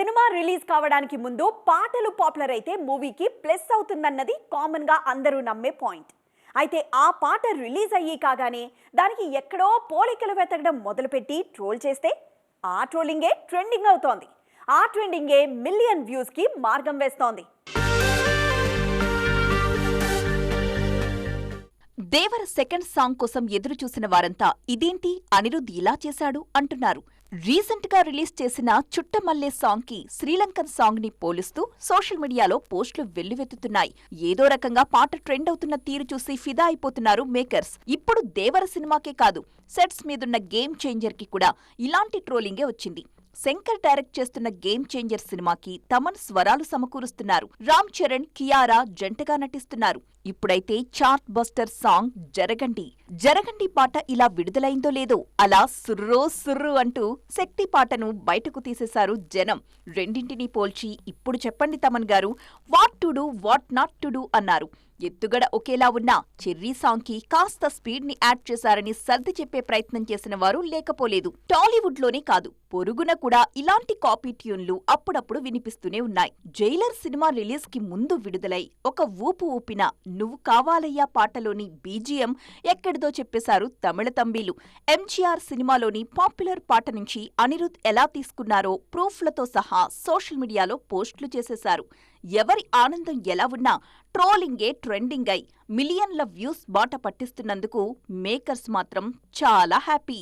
Cinema release కావడానికి ముందు పాటలు పాపులర్ అయితే మూవీకి ప్లస్ అవుతుందన్నది కామన్గా అందరూ నమ్మే పాయింట్ అయితే ఆ పాట రిలీజ్ అయ్యి కాగానే దానికి ఎక్కడో పోలికలు వెతకడం మొదలుపెట్టి ట్రోల్ చేస్తే ఆ ట్రోలింగే ట్రెండింగ్ అవుతోంది. ఆ ట్రెండింగే మిలియన్ వ్యూస్కి మార్గం వేస్తోంది. దేవర సెకండ్ సాంగ్ కోసం ఎదురు చూసిన వారంతా ఇదేంటి అనిరుద్ధ్ ఇలా చేశాడు అంటున్నారు. రీసెంట్గా రిలీజ్ చేసిన చుట్టమల్లే సాంగ్కి శ్రీలంకన్ సాంగ్ని పోలుస్తూ సోషల్ మీడియాలో పోస్టులు వెల్లువెత్తుతున్నాయి. ఏదో రకంగా పాట ట్రెండ్ అవుతున్న తీరు చూసి ఫిదా అయిపోతున్నారు మేకర్స్. ఇప్పుడు దేవర సినిమాకే కాదు సెట్స్ మీదున్న గేమ్ చేంజర్కి కూడా ఇలాంటి ట్రోలింగే వచ్చింది. శంకర్ డైరెక్ట్ చేస్తున్న గేమ్ చేంజర్ సినిమాకి తమన్ స్వరాలు సమకూరుస్తున్నారు. రామ్ చరణ్ కియారా జంటగా నటిస్తున్నారు. ఇప్పుడైతే చార్ట్ బస్టర్ సాంగ్ జరగండి. జరగండి పాట ఇలా విడుదలైందో లేదో అలా సుర్రో సుర్రు అంటూ శక్తి పాటను బయటకు తీసేశారు జనం. రెండింటినీ పోల్చి ఇప్పుడు చెప్పండి Thaman garu what to do what not to do అన్నారు. ఎత్తుగడ ఒకేలా ఉన్న చెర్రీ సాంగ్కి కాస్త స్పీడ్ని యాడ్ చేశారని సర్ది చెప్పే ప్రయత్నం చేసిన వారు లేకపోలేదు. టాలీవుడ్లోనే కాదు పొరుగున కూడా ఇలాంటి కాపీ ట్యూన్లు అప్పుడప్పుడు వినిపిస్తూనే ఉన్నాయి. జైలర్ సినిమా రిలీజ్కి ముందు విడుదలై ఒక ఊపు ఊపిన నువ్వు కావాలయ్యా పాటలోని బీజిఎం ఎక్కడిదో చెప్పేశారు తమిళ తంబీలు ఎంజీఆర్ సినిమాలోని పాపులర్ పాట నుంచి అనిరుద్ ఎలా తీసుకున్నారో ప్రూఫ్లతో సహా సోషల్ మీడియాలో పోస్టులు చేసేశారు. ఎవరి ఆనందం ఎలా ఉన్నా ట్రోలింగే ట్రెండింగ్. అయి మిలియన్ల వ్యూస్ బాట పట్టిస్తున్నందుకు మేకర్స్ మాత్రం చాలా హ్యాపీ.